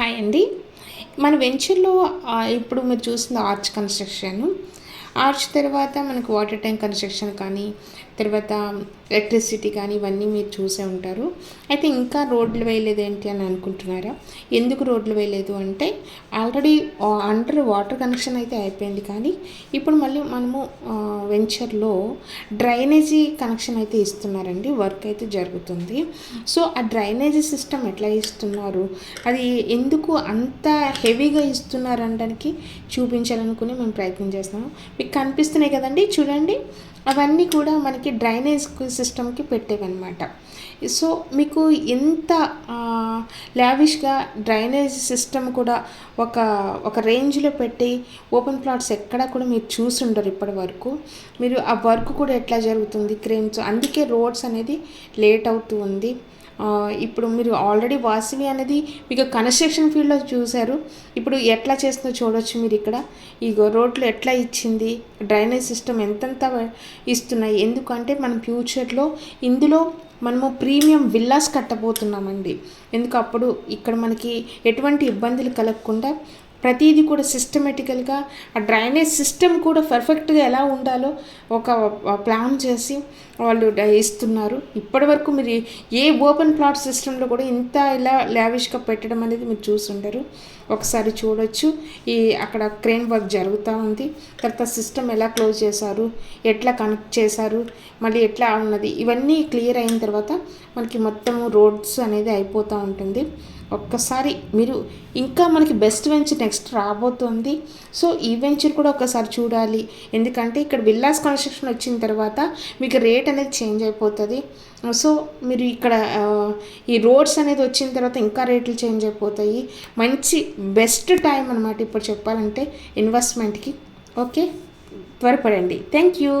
Hi అండి మన వెంచర్లో ఇప్పుడు మీరు చూసిన ఆర్చ్ కన్స్ట్రక్షన్ ఆర్చ్ తర్వాత మనకు వాటర్ ట్యాంక్ కన్స్ట్రక్షన్ కానీ తర్వాత ఎలక్ట్రిసిటీ కానీ ఇవన్నీ మీరు చూసే ఉంటారు. అయితే ఇంకా రోడ్లు వేయలేదు ఏంటి అని అనుకుంటున్నారా? ఎందుకు రోడ్లు వేయలేదు అంటే ఆల్రెడీ అండర్ వాటర్ కనెక్షన్ అయితే అయిపోయింది కానీ ఇప్పుడు మళ్ళీ మనము వెంచర్లో డ్రైనేజీ కనెక్షన్ అయితే ఇస్తున్నారండి. వర్క్ అయితే జరుగుతుంది. సో ఆ డ్రైనేజీ సిస్టమ్ ఎట్లా ఇస్తున్నారు? అది ఎందుకు అంత హెవీగా ఇస్తున్నారు అనడానికి చూపించాలనుకుని మేము ప్రయత్నం చేస్తున్నాము. మీకు కనిపిస్తున్నాయి కదండి చూడండి. అవన్నీ కూడా మనకి డ్రైనేజ్ సిస్టమ్కి పెట్టేవన్నమాట. సో మీకు ఎంత లావిష్గా డ్రైనేజ్ సిస్టమ్ కూడా ఒక ఒక రేంజ్లో పెట్టి ఓపెన్ ప్లాట్స్ ఎక్కడా కూడా మీరు చూసి ఉండరు ఇప్పటి వరకు మీరు ఆ వర్క్ కూడా ఎట్లా జరుగుతుంది క్రేమ్స్ అందుకే రోడ్స్ అనేది లేట్ అవుతూ ఉంది. ఇప్పుడు మీరు ఆల్రెడీ వాసవి అనేది మీకు కన్స్ట్రక్షన్ ఫీల్డ్లో చూశారు. ఇప్పుడు ఎట్లా చేస్తుందో చూడొచ్చు మీరు ఇక్కడ ఈ రోడ్లు ఎట్లా ఇచ్చింది? డ్రైనేజ్ సిస్టమ్ ఎంతంత ఇస్తున్నాయి. ఎందుకంటే మనం ఫ్యూచర్లో ఇందులో మనము ప్రీమియం విల్లాస్ కట్టబోతున్నామండి. ఎందుకు అప్పుడు ఇక్కడ మనకి ఎటువంటి ఇబ్బందులు కలగకుండా ప్రతిదీ కూడా సిస్టమేటికల్గా ఆ డ్రైనేజ్ సిస్టమ్ కూడా పర్ఫెక్ట్గా ఎలా ఉండాలో ఒక ప్లాన్ చేసి వాళ్ళు డ- ఇస్తున్నారు ఇప్పటి వరకు మీరు ఏ ఓపెన్ ప్లాట్ సిస్టంలో కూడా ఇంత ఇలా లావిష్గా పెట్టడం అనేది మీరు చూసుండరు. ఒకసారి చూడొచ్చు. ఈ అక్కడ క్రేన్ వర్క్ జరుగుతూ ఉంది. తర్వాత సిస్టమ్ ఎలా క్లోజ్ చేశారు? ఎట్లా కనెక్ట్ చేశారు? మళ్ళీ ఎట్లా ఉన్నది? ఇవన్నీ క్లియర్ అయిన తర్వాత మనకి మొత్తం రోడ్స్ అనేది అయిపోతూ ఉంటుంది. ఒక్కసారి మీరు ఇంకా మనకి బెస్ట్ వెంచర్ నెక్స్ట్ రాబోతుంది. సో ఈ వెంచర్ కూడా ఒకసారి చూడాలి. ఎందుకంటే ఇక్కడ విల్లాస్ కన్స్ట్రక్షన్ వచ్చిన తర్వాత మీకు రేట్ అనేది చేంజ్ అయిపోతుంది. సో మీరు ఇక్కడ ఈ రోడ్స్ అనేది వచ్చిన తర్వాత ఇంకా రేట్లు చేంజ్ అయిపోతాయి. మంచి బెస్ట్ టైం అనమాట ఇప్పుడు చెప్పాలంటే ఇన్వెస్ట్మెంట్కి ఓకే త్వరపడండి. Thank you